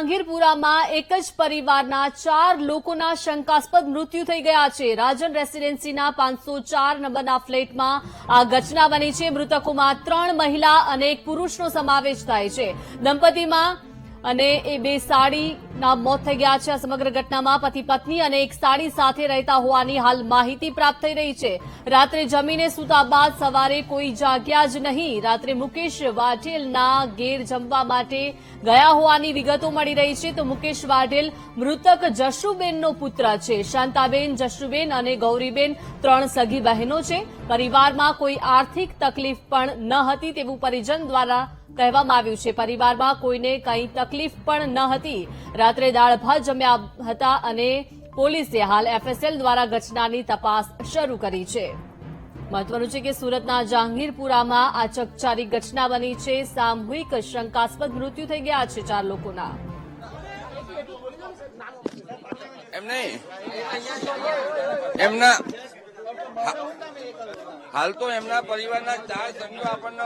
જહાંગીરપુરામાં એક જ પરિવારના ચાર લોકોના શંકાસ્પદ મૃત્યુ થઈ ગયા છે. રાજન રેસીડેન્સીના પાંચસો ચાર નંબરના ફ્લેટમાં આ ઘટના બની છે. મૃતકોમાં ત્રણ મહિલા અને એક પુરુષનો સમાવેશ થાય છે. દંપતીમાં અને એ બે સાડીના મોત થઈ ગયા છે આ સમગ્ર ઘટનામાં પતિ પત્ની અને એક સાડી સાથે રહેતા હોવાની હાલ માહિતી પ્રાપ્ત થઈ રહી છે. રાત્રે જમીને સૂતા બાદ સવારે કોઈ જાગ્યા જ નહીં. રાત્રે મુકેશ વાઢેલના ઘેર જમવા માટે ગયા હોવાની વિગતો મળી રહી છે. તો મુકેશ વાઢેલ મૃતક જશુબેનનો પુત્ર છે. શાંતાબેન, જશુબેન અને ગૌરીબેન ત્રણ સગી બહેનો છે. પરિવારમાં કોઈ આર્થિક તકલીફ પણ ન હતી તેવું પરિજન દ્વારા કહેવામાં આવ્યું છે. પરિવારમાં કોઈને કંઈ તકલીફ પણ ન હતી. રાત્રે દાળ ભાત જમ્યા હતા અને પોલીસે હાલ એફએસએલ દ્વારા ઘટનાની તપાસ શરૂ કરી છે. મહત્વનું છે કે સુરતના જહાંગીરપુરામાં આ ચકચારી ઘટના બની છે. સામૂહિક શંકાસ્પદ મૃત્યુ થઈ ગયા છે ચાર લોકોના. એમના હાલ તો એમના પરિવારના ચાર સભ્યો આપણને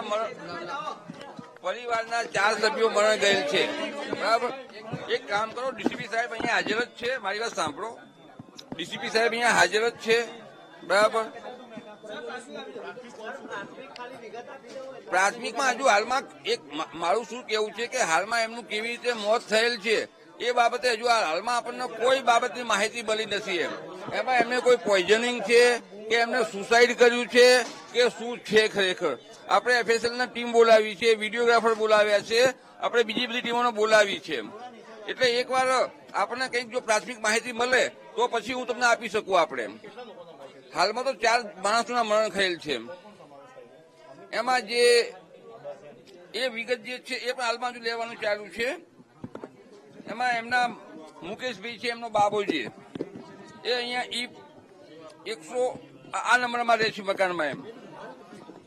પરિવારના ચાર સભ્યો મરણ ગયેલ છે. બરાબર? એક કામ કરો, ડીસીપી સાહેબ અહીંયા હાજર જ છે. મારી વાત સાંભળો. ડીસીપી સાહેબ અહીંયા હાજર જ છે. બરાબર? પ્રાથમિકમાં હજુ હાલમાં એક મારું શું કેવું છે કે હાલમાં એમનું કેવી રીતે મોત થયેલ છે, એ બાબતે હજુ હાલમાં આપણને કોઈ બાબતની માહિતી મળી નથી એમ. એમાં એમને કોઈ પોઈઝનિંગ છે કે એમને સુસાઇડ કર્યું છે? કે શું છે ખરેખર? આપણે એફએસએલ ના ટીમ બોલાવી છે વિડીયોગ્રાફર બોલાવ્યા છે, આપણે બીજી બધી ટીમોને બોલાવી છે. એટલે એકવાર આપણને કંઈક જો પ્રાથમિક માહિતી મળે, તો પછી હું તમને આપી શકું આપણે. હાલમાં તો ચાર માણસોના મરણ થયેલ છે. એમાં જે, એ વિગત જે છે, એ પણ હાલમાં હજુ લેવાનું ચાલુ છે. એમાં એમના મુકેશભાઈ છે, એમનો બાબોજી એ અહીંયા ઈ એકસો, આ નંબરમાં રહે છે મકાનમાં એમ.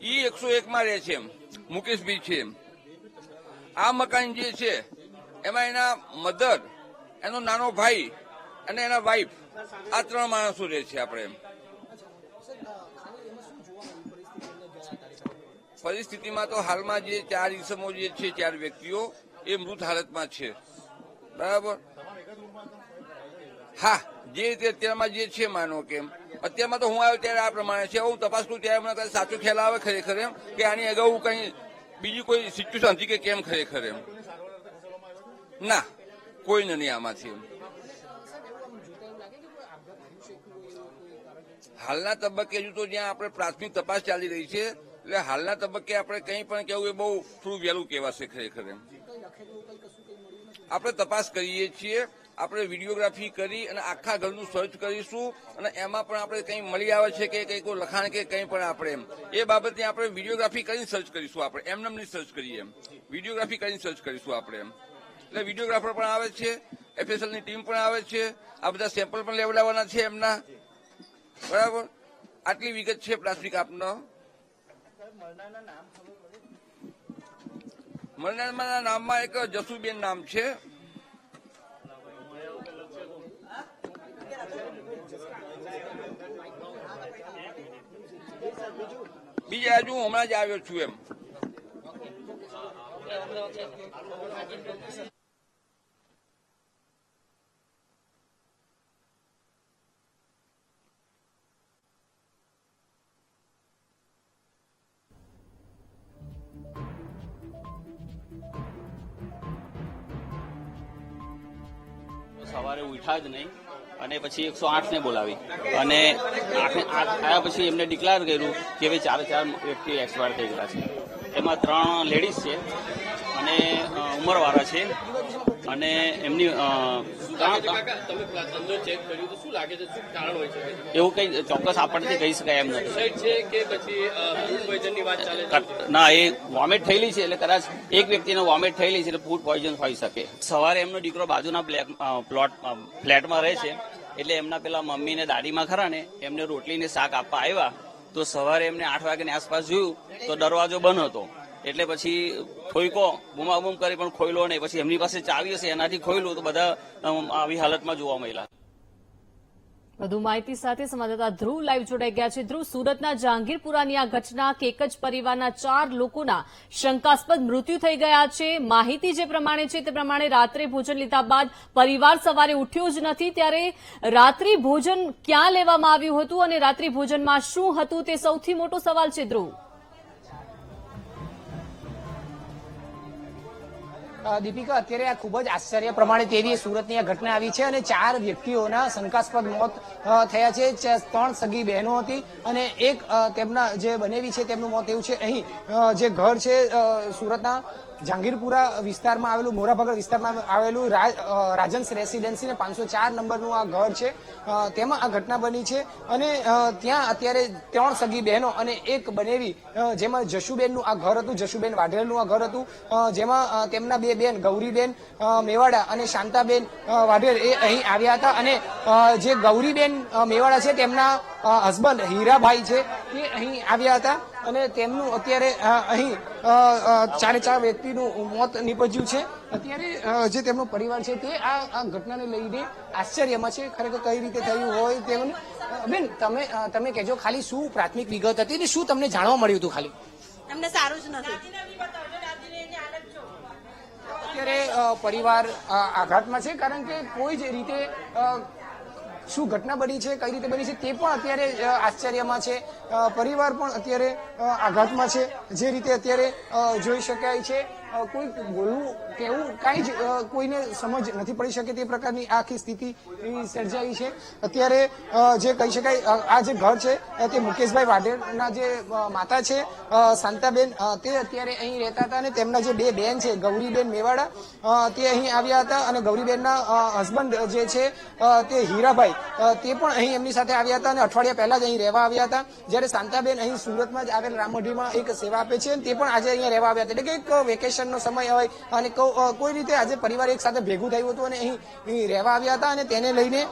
ઈ એકસો એકમાં રહે છે મુકેશભાઈ છે આ મકાન જે છે, એમાં એના મધર, એનો નાનો ભાઈ અને એના વાઈફ આ ત્રણ માણસો રહે છે આપણે પરિસ્થિતિમાં તો હાલમાં જે ચાર ઇસમો જે છે, ચાર વ્યક્તિઓ, એ મૃત હાલતમાં છે. બરાબર? હા, જે રીતે અત્યારમાં જે છે, માનો કે અત્યારમાં તો હું આવ્યો ત્યારે આ પ્રમાણે છે. હું તપાસ કરું ત્યારે મને સાચો ખ્યાલ આવે ખરેખર એમ, કે આની અગાઉ કઈ બીજી કોઈ સિચ્યુએશન હતી કે કેમ ખરેખર એમ? ના કોઈ નહીં આમાંથી હાલના તબક્કે હજુ તો જ્યાં આપણે પ્રાથમિક તપાસ ચાલી રહી છે, એટલે હાલના તબક્કે આપણે કંઈ પણ કહેવું એ બહુ થોડું વહેલું કહેવાશે ખરેખર આપણે તપાસ કરીએ છીએ આપણે વિડીયોગ્રાફી કરી અને આખા ઘરનું સર્ચ કરીશું અને એમાં પણ આપણે કંઈ મળી આવે છે કે કંઈ કોઈ લખાણ કે કંઈ પણ આપણે એમ. એ બાબતે આપણે વિડીયોગ્રાફી કરીને સર્ચ કરીશું આપણે. એમને નહીં સર્ચ કરીએ એમ. વિડીયોગ્રાફી કરીને સર્ચ કરીશું આપણે એટલે વિડીયોગ્રાફર પણ આવે છે એફએસએલની ટીમ પણ આવે છે, આ બધા સેમ્પલ પણ લેવડાવવાના છે એમના. બરાબર? આટલી વિગત છે પ્લાસ્ટિક આપનો. મરનારના નામમાં એક જસુબેન નામ છે. હું હમણાં જ આવ્યો છું એમ. સવારે ઉઠા જ નહીં. અને પછી એકસો આઠ ને બોલાવી. અને થયા પછી એમને ડિક્લેર કર્યું કે ભાઈ ચાર ચાર વ્યક્તિ એક્સપાયર થઈ ગયા છે. એમાં ત્રણ લેડીઝ છે અને ઉંમરવાળા છે. અને એમની એવું કઈ ચોક્કસ આપણને કહી શકાય એમ નથી. ના એ વોમિટ થયેલી છે એટલે કદાચ એક વ્યક્તિને વોમિટ થયેલી છે એટલે ફૂડ પોઈઝન હોઈ શકે. સવારે એમનો દીકરો બાજુના પ્લોટ ફ્લેટમાં રહે છે એટલે એમના પેલા મમ્મી ને દાદીમાં ખરા ને એમને રોટલી ને શાક આપવા આવ્યા તો સવારે એમને આઠ વાગ્યાની આસપાસ જોયું તો દરવાજો બંધ હતો. એટલે પછી ખોઈકો બૂમાબૂમ કરી પણ ખોઈલો નહીં. પછી એમની પાસે ચાવી હશે, એનાથી ખોઈલું તો બધા આવી હાલતમાં જોવા મળ્યા. વધુ માહિતી સાથે સંવાદદાતા ધ્રુવ લાઈવ જોડાઈ ગયા છે. ધ્રુવ, સુરતના જહાંગીરપુરાની આ ઘટના કે એક જ પરિવારના ચાર લોકોના શંકાસ્પદ મૃત્યુ થઈ ગયા છે. માહિતી જે પ્રમાણે છે તે પ્રમાણે રાત્રે ભોજન લીધા બાદ પરિવાર સવારે ઉઠ્યો જ નથી. ત્યારે રાત્રિ ભોજન ક્યાં લેવામાં આવ્યું હતું અને રાત્રિ ભોજનમાં શું હતું તે સૌથી મોટો સવાલ છે, ધ્રુવ. દીપિકા, અત્યારે આ ખૂબ જ આશ્ચર્ય પ્રમાણે તેવી સુરતની આ ઘટના આવી છે અને ચાર વ્યક્તિઓના શંકાસ્પદ મોત થયા છે. ત્રણ સગી બહેનો હતી અને એક તેમના જે બનેવી છે તેમનું મોત એવું છે. અહીં જે ઘર છે સુરતના જહાંગીરપુરા વિસ્તારમાં આવેલું મોરાભાગળ વિસ્તારમાં આવેલું રાજ- રાજન્સ રેસિડેન્સી પાંચસો ચાર નંબરનું આ ઘર છે. તેમાં આ ઘટના બની છે અને ત્યાં અત્યારે ત્રણ સગી બહેનો અને એક બનેવી જેમાં જશુબેનનું આ ઘર હતું, જશુબેન વાઢેલનું આ ઘર હતું. જેમાં તેમના બે બેન ગૌરીબેન મેવાડા અને શાંતાબેન વાઢેલ એ અહીં આવ્યા હતા અને જે ગૌરીબેન મેવાડા છે તેમના હસબન્ડ હીરાભાઈ છે તે અહીં આવ્યા હતા. અને તેમનું અત્યારે અહીં ચારે ચાર વ્યક્તિનું મોત નીપજ્યું છે. અત્યારે જે તેમનો પરિવાર છે તે આ આ ઘટનાને લઈને આશ્ચર્યમાં છે. ખરેખર કઈ રીતે થયું હોય તેમને બેન તમે તમે કહેજો ખાલી શું પ્રાથમિક વિગત હતી ને શું તમને જાણવા મળ્યું હતું ખાલી? એમને સારું જ નથી. અત્યારે પરિવાર આઘાતમાં છે કારણ કે કોઈ જ રીતે શું ઘટના બની છે, કઈ રીતે બની છે, તે પણ અત્યારે આશ્ચર્યમાં છે. પરિવાર પણ અત્યારે આઘાતમાં છે. જે રીતે અત્યારે જોઈ શકાય છે. કોઈ બોલવું કેવું કાંઈ જ કોઈને સમજ નથી પડી શકે તે પ્રકારની આખી સ્થિતિ સર્જાઈ છે. અત્યારે જે કહી શકાય આ જે ઘર છે તે મુકેશભાઈ વાઢેરના જે માતા છે શાંતાબેન તે અત્યારે અહીં રહેતા હતા અને તેમના જે બે બેન છે, ગૌરીબેન મેવાડા તે અહીં આવ્યા હતા અને ગૌરીબેનના હસબન્ડ જે છે તે હીરાભાઈ તે પણ અહીં એમની સાથે આવ્યા હતા અને અઠવાડિયા પહેલા જ અહીં રહેવા આવ્યા હતા. જ્યારે શાંતાબેન અહીં સુરતમાં જ આવેલ રામઢીમાં એક સેવા આપે છે તે પણ આજે અહીંયા રહેવા આવ્યા હતા. એટલે કે એક વેકેશનનો સમય હોય અને કોઈ રીતે આજે પરિવાર એક સાથે ભેગું થયું હતું અને અહીં રહેવા આવ્યા હતા અને તેને લઈને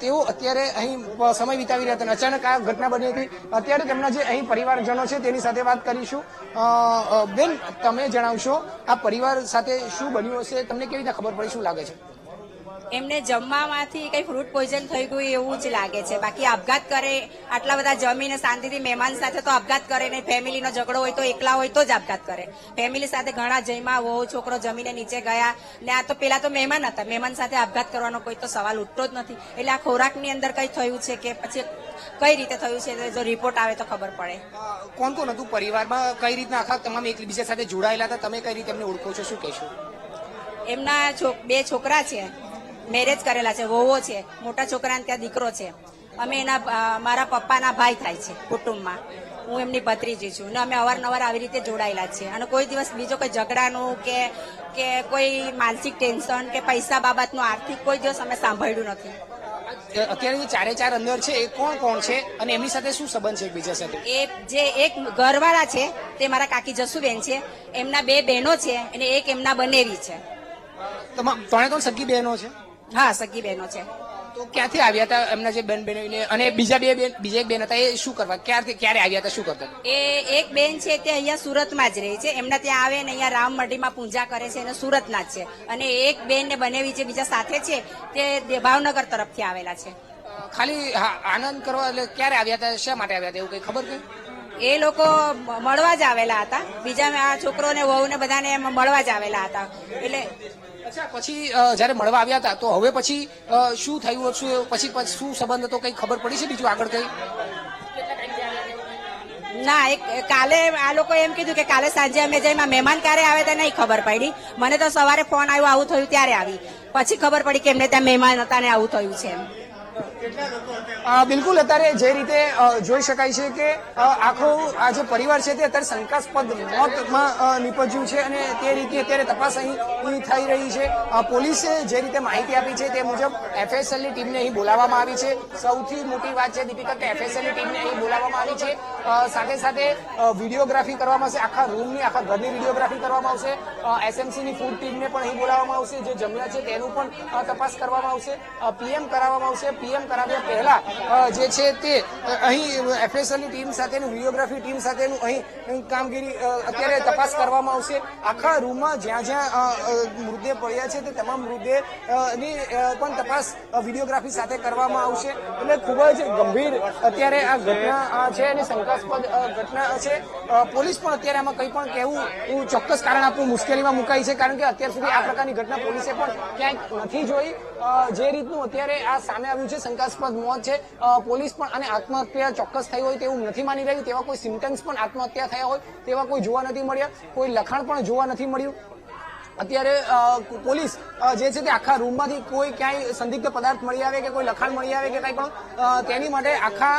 તેઓ અત્યારે અહીં સમય વિતાવી રહ્યા હતા અચાનક આ ઘટના બની હતી. અત્યારે તેમના જે અહીં પરિવારજનો છે તેની સાથે વાત કરીશું. બેન, તમે જણાવશો આ પરિવાર સાથે શું બન્યું હશે? તમને કેવી રીતે ખબર પડી? શું લાગે છે? એમને જમવામાંથી કઈ ફ્રૂટ પોઈઝન થઈ ગયું એવું જ લાગે છે. બાકી આપઘાત કરે આટલા બધા જમીને શાંતિથી મહેમાન સાથે તો આપઘાત કરે ને ફેમિલીનો ઝઘડો હોય તો એકલા હોય તો જ આપઘાત કરે. ફેમિલી સાથે ઘણા જઈમાં વહુ છોકરો જમીને નીચે ગયા ને આ તો પેલા તો મહેમાન હતા. મહેમાન સાથે આપઘાત કરવાનો કોઈ તો સવાલ ઉઠતો જ નથી. એટલે આ ખોરાકની અંદર કઈ થયું છે કે પછી કઈ રીતે થયું છે? જો રિપોર્ટ આવે તો ખબર પડે. કોણ કોણ હતું? પરિવારમાં કઈ રીતના આખા તમામ એકબીજા સાથે જોડાયેલા હતા? તમે કઈ રીતે એમને ઓળખો છો? શું કહેશો? એમના બે છોકરા છે. મેરેજ કરેલા છે વોવો છે મોટા છોકરાને ત્યાં દીકરો છે. અમે એના મારા પપ્પાના ભાઈ થાય છે કુટુંબમાં. હું એમની ભત્રીજી છું ને અમે અવારનવાર આવી રીતે જોડાયેલા છે. અને કોઈ દિવસ બીજો કોઈ ઝઘડાનું કે કે કોઈ માનસિક ટેન્શન કે પૈસા બાબતનું આર્થિક કોઈ દિવસ અમે સાંભળ્યું નથી. અત્યારે જે ચારે ચાર અંદર છે એ કોણ કોણ છે અને એમની સાથે શું સંબંધ છે એકબીજા સાથે? એ જે એક ઘરવાળા છે તે મારા કાકી જસુબેન છે. એમના બે બહેનો છે અને એક એમના બનેવી છે. તમામ ત્રણે ત્રણ સગી બહેનો છે? હા સગી બહેનો છે. તો ક્યાંથી આવ્યા હતા એમના જે બેન બહેનો અને બીજા બે બેન બીજા એક બેન હતા એ શું કરવા? ક્યારથી ક્યારે આવ્યા હતા? શું કરતા એ એક બેન છે તે અહીંયા સુરતમાં જ રહે છે. એમના ત્યાં આવે ને અહીંયા રામમઢીમાં પૂજા કરે છે અને સુરતના જ છે. અને એક બેન ને બનેવી જે બીજા સાથે છે તે ભાવનગર તરફથી આવેલા છે. ખાલી આનંદ કરવા એટલે ક્યારે આવ્યા હતા? શા માટે આવ્યા હતા? એવું કઈ ખબર કઈ? એ લોકો મળવા જ આવેલા હતા. બીજા આ છોકરોને વહુ ને બધાને એમ મળવા જ આવેલા હતા. એટલે અચ્છા, પછી જ્યારે મળવા આવ્યા હતા, તો હવે પછી શું થયું? શું પછી શું સંબંધ હતો? કઈ ખબર પડી છે બીજું આગળ કઈ? ના, એક, કાલે આ લોકો એમ કીધું કે કાલે સાંજે અમે જઈમાં મહેમાન ક્યારે આવે તે નહીં ખબર પડી. મને તો સવારે ફોન આવ્યો, આવું થયું ત્યારે આવી. પછી ખબર પડી કે એમને ત્યાં મહેમાન હતા ને આવું થયું છે એમ. બિલકુલ, અત્યારે જે રીતે જોઈ શકાય છે કે આખો આ જે પરિવાર છે તે અત્યારે શંકાસ્પદ મોતમાં નિપજ્યું છે અને તે રીતે અત્યારે તપાસ અહીં થઈ રહી છે. પોલીસે જે રીતે માહિતી આપી છે તે મુજબ એફએસએલની ટીમને અહીં બોલાવવામાં આવી છે. સૌથી મોટી વાત છે દીપિકા, કે એફએસએલની ટીમને અહીં બોલાવવામાં આવી છે. સાથે સાથે વિડીયોગ્રાફી કરવામાં આવશે. આખા રૂમની આખા ઘરની વિડીયોગ્રાફી કરવામાં આવશે. એસએમસીની ફૂડ ટીમને પણ અહીં બોલાવવામાં આવશે. જે જમ્યા છે તેનું પણ તપાસ કરવામાં આવશે. પીએમ કરાવવામાં આવશે. પીએમ કરાવ્યા પહેલા જે છે તે અહીં એફએસએલની ટીમ સાથેનું વિડીયોગ્રાફી ટીમ સાથેનું અહીં કામગીરી અત્યારે તપાસ કરવામાં આવશે. આખા રૂમમાં જ્યાં જ્યાં મૃતદેહ પડ્યા છે તે તમામ મૃતદેહ અ, ની અ, પણ તપાસ વિડીયોગ્રાફી સાથે કરવામાં આવશે. એટલે ખૂબ જ ગંભીર અત્યારે આ ઘટના છે અને શંકાસ્પદ ઘટના છે પોલીસ પણ અત્યારે આમાં કંઈ પણ કહેવું ચોક્કસ કારણ આપવું મુશ્કેલીમાં મુકાઈ છે, કારણ કે અત્યાર સુધી આ પ્રકારની ઘટના પોલીસે પણ ક્યાંક નથી જોઈ. જે રીતનું અત્યારે આ સામે આવ્યું છે, શંકાસ્પદ મોત છે પોલીસ પણ આને આત્મહત્યા ચોક્કસ થઈ હોય તેવું નથી માની રહ્યું. તેવા કોઈ સિમ્ટમ્સ પણ આત્મહત્યા થયા હોય, તેવા કોઈ જોવા નથી મળ્યા. કોઈ લખાણ પણ જોવા નથી મળ્યું. અત્યારે પોલીસ જે છે તે આખા રૂમમાંથી કોઈ ક્યાંય સંદિગ્ધ પદાર્થ મળી આવે કે કોઈ લખાણ મળી આવે કે કંઈ પણ તેની માટે આખા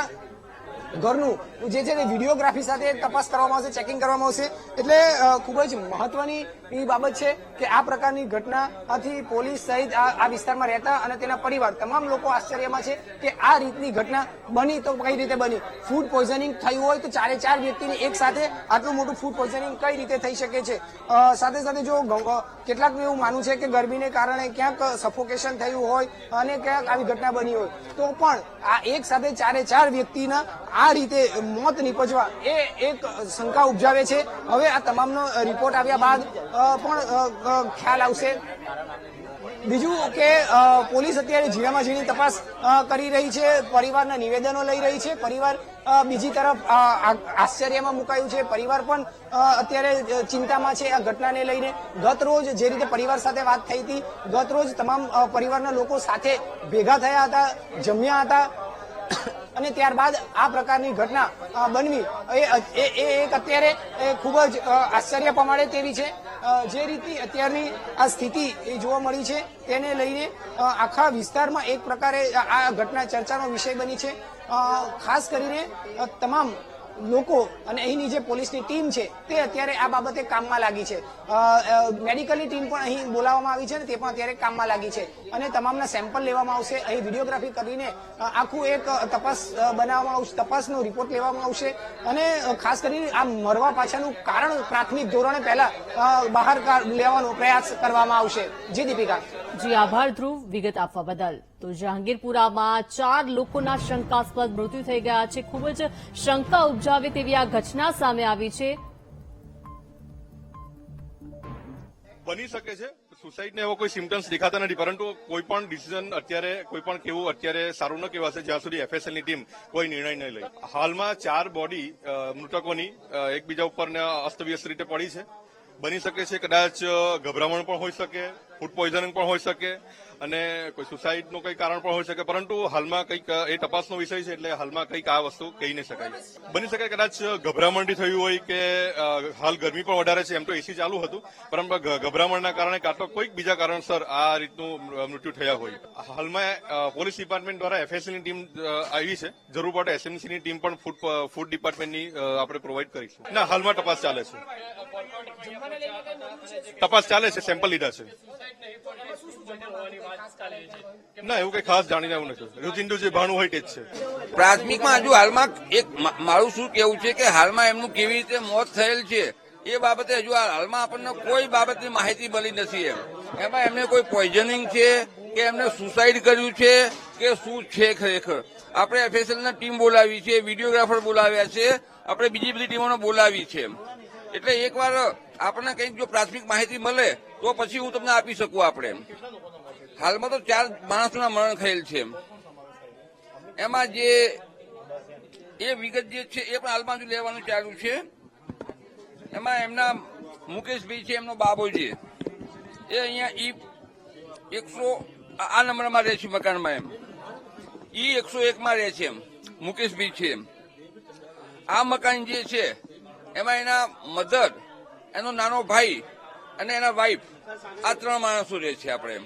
ઘરનું. જે છે તે વિડીયોગ્રાફી સાથે તપાસ કરવામાં આવશે ચેકિંગ કરવામાં આવશે. એટલે ખૂબ જ મહત્વની એ બાબત છે કે આ પ્રકારની ઘટનાથી પોલીસ સહિત આ વિસ્તારમાં રહેતા અને તેના પરિવાર, તમામ લોકો આશ્ચર્યમાં છે કે આ રીતની ઘટના બની તો કઈ રીતે બની? ફૂડ પોઈઝનિંગ થયું હોય તો ચારે ચાર વ્યક્તિની એક સાથે આટલું મોટું ફૂડ પોઈઝનિંગ કઈ રીતે થઈ શકે છે? સાથે સાથે જો કેટલાક એવું માનવું છે કે ગરમીને કારણે ક્યાંક સફોકેશન થયું હોય અને ક્યાંક આવી ઘટના બની હોય. તો પણ આ એક સાથે ચારે ચાર વ્યક્તિના આ રીતે મોત નીપજવા એ એક શંકા ઉપજાવે છે. હવે આ તમામનો રિપોર્ટ આવ્યા બાદ પણ ખ્યાલ આવશે. બીજું કે પોલીસ અત્યારે જીવામાં ઝીણી તપાસ કરી રહી છે, પરિવારના નિવેદનો લઈ રહી છે, પરિવાર બીજી તરફ આશ્ચર્યમાં મુકાયું છે, પરિવાર પણ અત્યારે ચિંતામાં છે આ ઘટનાને લઈને. ગત રોજ જે રીતે પરિવાર સાથે વાત થઈ હતી ગત રોજ તમામ પરિવારના લોકો સાથે ભેગા થયા હતા, જમ્યા હતા. અને ત્યારબાદ આ પ્રકારની ઘટના બનવી, એ એક અત્યારે ખૂબ જ આશ્ચર્ય પમાડે તેવી છે. જે રીતની અત્યારની આ સ્થિતિ એ જોવા મળી છે, તેને લઈને આખા વિસ્તારમાં એક પ્રકારે આ ઘટના ચર્ચાનો વિષય બની છે. ખાસ કરીને તમામ લોકો અને અહીંની જે પોલીસની ટીમ છે, તે અત્યારે આ બાબતે કામમાં લાગી છે. મેડિકલની ટીમ પણ અહીં બોલાવવામાં આવી છે ને, તે પણ અત્યારે કામમાં લાગી છે. અને તમામના સેમ્પલ લેવામાં આવશે. અહીં વિડીયોગ્રાફી કરીને આખું એક તપાસ બનાવવામાં આવશે, તપાસનો રિપોર્ટ લેવામાં આવશે. અને ખાસ કરીને આ મરવા પાછળનું કારણ પ્રાથમિક ધોરણે પહેલા બહાર લેવાનો પ્રયાસ કરવામાં આવશે. જી દીપિકા. જી, આભાર ધ્રુવ, વિગત આપવા બદલ. તો જહાંગીરપુરામાં ચાર લોકોના શંકાસ્પદ મૃત્યુ થઈ ગયા છે. ખૂબ જ શંકા ઉપજાવે તેવી આ ઘટના સામે આવી છે. બની શકે છે. સુસાઇડને એવો કોઈ સિમ્ટમ્સ દેખાતા નથી, પરંતુ કોઈ પણ ડિસિઝન અત્યારે, કોઈ પણ કેવું અત્યારે સારું ન કહેવાશે, જ્યાં સુધી એફએસએલની ટીમ કોઈ નિર્ણય નહીં લે. હાલમાં ચાર બોડી મૃતકોની એકબીજા ઉપર અસ્તવ્યસ્ત રીતે પડી છે. બની શકે છે કદાચ ગભરામણ પણ હોઈ શકે ફૂડ પોઈઝનિંગ પણ હોઈ શકે. અને કોઈ સુસાઇડનું કંઈ કારણ પણ હોઈ શકે, પરંતુ હાલમાં કંઈક એ તપાસનો વિષય છે એટલે હાલમાં કંઈક આ વસ્તુ કહી નહીં શકાય. બની શકે કદાચ ગભરામણથી થયું હોય કે હાલ ગરમી પણ વધારે છે, એમ તો એસી ચાલુ હતું, પરંતુ ગભરામણના કારણે કાં તો કોઈક બીજા કારણસર આ રીતનું મૃત્યુ થયા હોય. હાલમાં પોલીસ ડિપાર્ટમેન્ટ દ્વારા એફએસસીની ટીમ આવી છે. જરૂર પડે એસએમસીની ટીમ પણ ફૂડ ફૂડ ડિપાર્ટમેન્ટની આપણે પ્રોવાઈડ કરીશું. ના, હાલમાં તપાસ ચાલે છે. તપાસ ચાલે છે સેમ્પલ લીધા છે. ના એવું કઈ ખાસ જાણીને એવું નથી. રોજિંદુ જે ભાણું હોય તે જ છે. પ્રાથમિકમાં હજુ હાલમાં એક મારું શું કેવું છે કે હાલમાં એમનું કેવી રીતે મોત થયેલ છે એ બાબતે હજુ હાલમાં આપણને કોઈ બાબતની માહિતી મળી નથી એમ. એમાં એમને કોઈ પોઈઝનિંગ છે કે એમને સુસાઇડ કર્યું છે કે શું છે ખરેખર? આપણે એફએસએલ ના ટીમ બોલાવી છે વિડીયોગ્રાફર બોલાવ્યા છે આપણે બીજી બધી ટીમોને બોલાવી છે એટલે એકવાર આપણને કંઈક જો પ્રાથમિક માહિતી મળે તો પછી હું તમને આપી શકું આપણે હાલમાં તો ચાર માણસોના મરણ થયેલ છે એમાં. જે એ વિગત જે છે એ પણ હાલમાં જ લેવાનું ચાલુ છે. એમાં એમના મુકેશભાઈ છે, એમનો બાબો છે. એ અહીંયા ઈ એકસો આ નંબરમાં રહે છે મકાનમાં એમ. ઈ એકસો એકમાં રહે છે એમ, મુકેશભાઈ છે એમ. આ મકાન જે છે, એમાં એના મધર, એનો નાનો ભાઈ અને એના વાઈફ આ ત્રણ માણસો રહે છે આપણે એમ.